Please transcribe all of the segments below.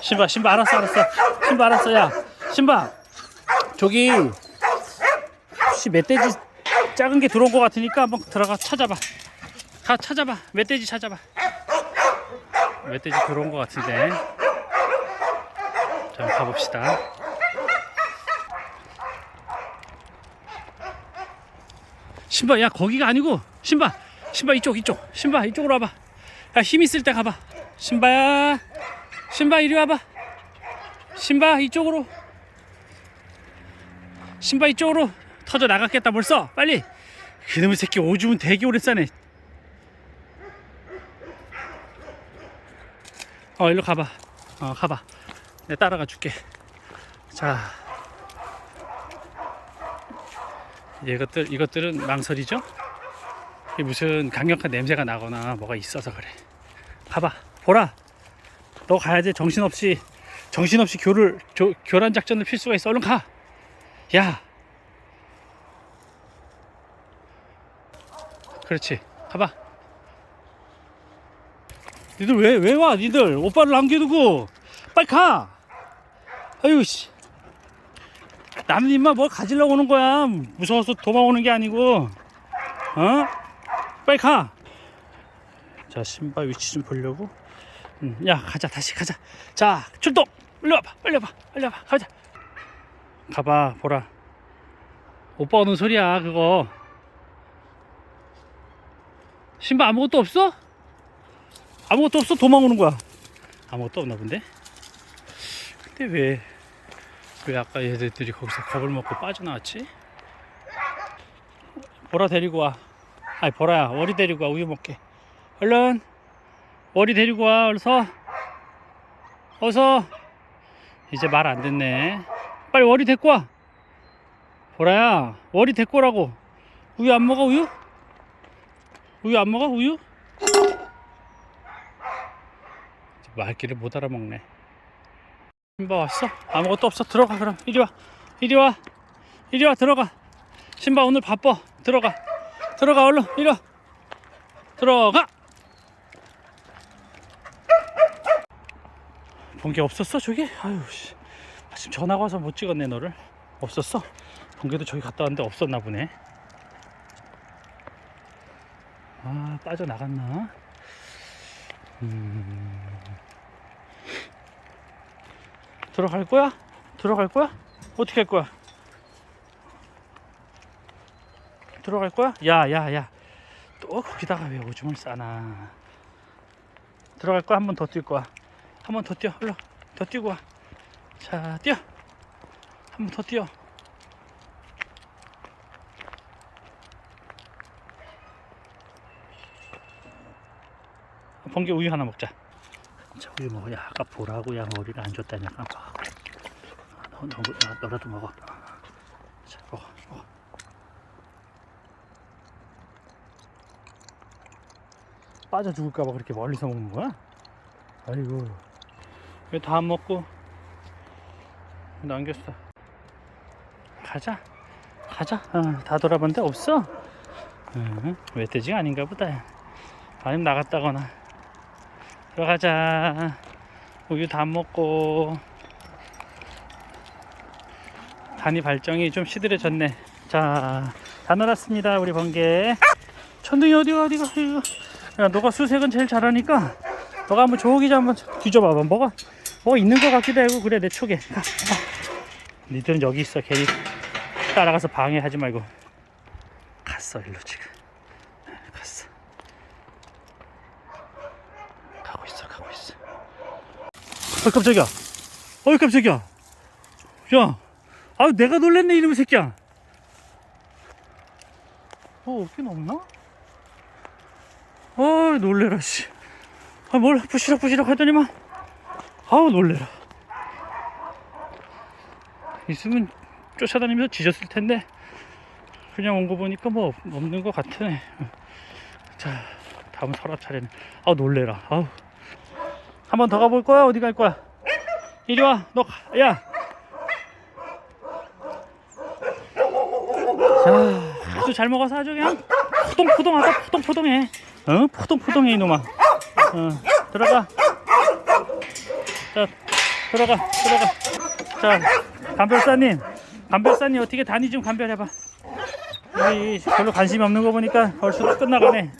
신바 신바 알았어 알았어. 신바 알았어 야. 신바 저기 혹시 멧돼지 작은 게 들어온 것 같으니까 한번 들어가 찾아봐. 가 찾아봐. 멧돼지 찾아봐. 멧돼지 들어온 것 같은데. 자 가봅시다. 신바 야 거기가 아니고. 신바 신바 이쪽 이쪽. 신바 이쪽으로 와봐. 야 힘 있을 때 가봐. 신바야 신바 이리 와봐. 신바 이쪽으로. 신바 이쪽으로. 터져 나갔겠다 벌써. 빨리. 그놈의 새끼 오줌은 되게 오래 싸네. 어 일로 가봐. 어 가봐. 내가 따라가 줄게. 자. 이것들 이것들은 망설이죠? 이게 무슨 강력한 냄새가 나거나 뭐가 있어서 그래. 가봐. 보라 너 가야 돼 정신없이 정신없이 교를 조, 교란 작전을 필 수가 있어. 얼른 가 야. 그렇지. 가봐. 니들 왜 왜 와 니들? 오빠를 남겨두고. 빨리 가. 아유 씨. 남은 입만 뭘 가지려고 오는 거야. 무서워서 도망오는 게 아니고. 어? 빨리 가 자 신발 위치 좀 보려고 음, 야 가자 다시 가자. 자 출동! 빨리 와봐 빨리 와봐 빨리 와봐 가자. 가봐 보라. 오빠 오는 소리야 그거. 신발 아무것도 없어? 아무것도 없어? 도망 오는 거야. 아무것도 없나 본데? 근데 왜 왜 아까 얘들이 거기서 겁을 먹고 빠져나왔지? 보라 데리고 와. 아니 보라야 월이 데리고 와. 우유 먹게. 얼른 월이 데리고 와. 어서 어서. 이제 말 안 듣네. 빨리 월이 데리고 와. 보라야 월이 데리고 오라고. 우유 안 먹어 우유? 우유 안 먹어 우유? 말귀를 못 알아먹네. 신바 왔어? 아무것도 없어? 들어가 그럼. 이리 와. 이리 와. 이리 와 들어가. 신바 오늘 바빠. 들어가. 들어가 얼른. 이리 와. 들어가 본 게 없었어 저기? 아유 씨 마침 전화가 와서 못 찍었네 너를 없었어? 본게도 저기 갔다 왔는데 없었나 보네 아 빠져나갔나? 음... 들어갈 거야? 들어갈 거야? 어떻게 할 거야? 들어갈 거야? 야, 야, 야. 또 거기다가 왜 오줌을 싸나? 들어갈 거야? 한 번 더 뛸 거야? 한 번 더 뛰어. 흘러. 더 뛰고 와. 자, 뛰어. 한 번 더 뛰어. 번개 우유 하나 먹자. 자, 우유 먹어. 야, 아까 보라고 야 머리를 안 줬다니까. 아, 그래. 아, 너, 너, 너, 너라도 먹어. 자, 먹어, 먹어. 빠져 죽을까봐 그렇게 멀리서 먹는 거야? 아이고. 왜다안 먹고 남겼어? 가자. 가자. 어, 다 돌아봤는데 없어? 응, 멧돼지가 아닌가 보다. 아니면 나갔다거나. 들어가자. 우유 다 먹고. 단위 발정이 좀 시들해졌네. 자, 다 놀았습니다. 우리 번개. 천둥이 어디가 어디가. 야, 너가 수색은 제일 잘하니까 너가 한번 조기 좀 한번 뒤져봐봐. 뭐가 뭐 있는 것 같기도 하고 그래 내 촉에. 가, 가. 니들은 여기 있어. 괜히 따라가서 방해하지 말고. 갔어 일로 지금. 갔어. 가고 있어 가고 있어. 어 깜짝이야. 어이 깜짝이야. 야, 아 내가 놀랬네 이놈의 새끼야. 어 없긴 없나? 어 놀래라 씨. 아뭘 부시럭부시럭 하더니만 아우 놀래라. 있으면 쫓아다니면서 지졌을 텐데 그냥 온 거 보니까 뭐 없- 없는 것 같으네. 자 다음 설아 차례는 아 놀래라. 아우 한 번 더 가볼 거야? 어디 갈 거야? 이리 와. 너 가. 야. 자, 아주 잘 먹어서 아주 그냥 포동포동하다 포동포동해. 어? 포동포동해 이놈아. 어, 들어가. 자, 들어가 들어가. 자 간별사님 간별사님 어떻게 단위 좀 간별해봐. 우리 별로 관심이 없는 거 보니까 벌써 끝나가네.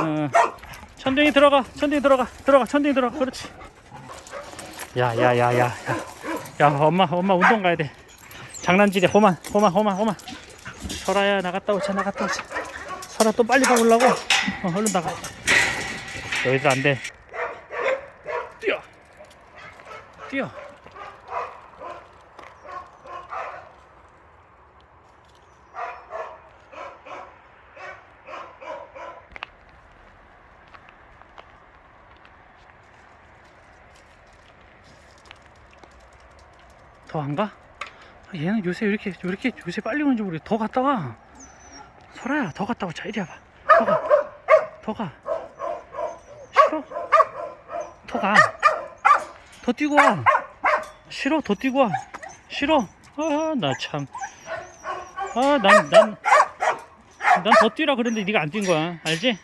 어, 천둥이 들어가 천둥이 들어가 들어가 천둥이 들어가. 그렇지. 야 야 야 야 야, 야, 엄마 엄마 운동 가야 돼. 장난질이야. 호만 호만 호만 호만 설아야 나갔다 오자 나갔다 오자. 설아 또 빨리 가보려고. 어, 얼른 나가. 너희들 안 돼 뛰어 뛰어 더 안 가? 아, 얘는 요새 왜 이렇게 왜 이렇게 요새 빨리 오는지 모르겠어. 더 갔다 와. 설아야, 더 갔다 와. 자, 이리 와봐. 더 가. 더 가. 싫어? 더 가. 더 뛰고 와. 싫어? 더 뛰고 와. 싫어? 아, 나 참. 아, 난, 난, 난 더 뛰라 그랬는데 네가 안 뛴 거야. 알지?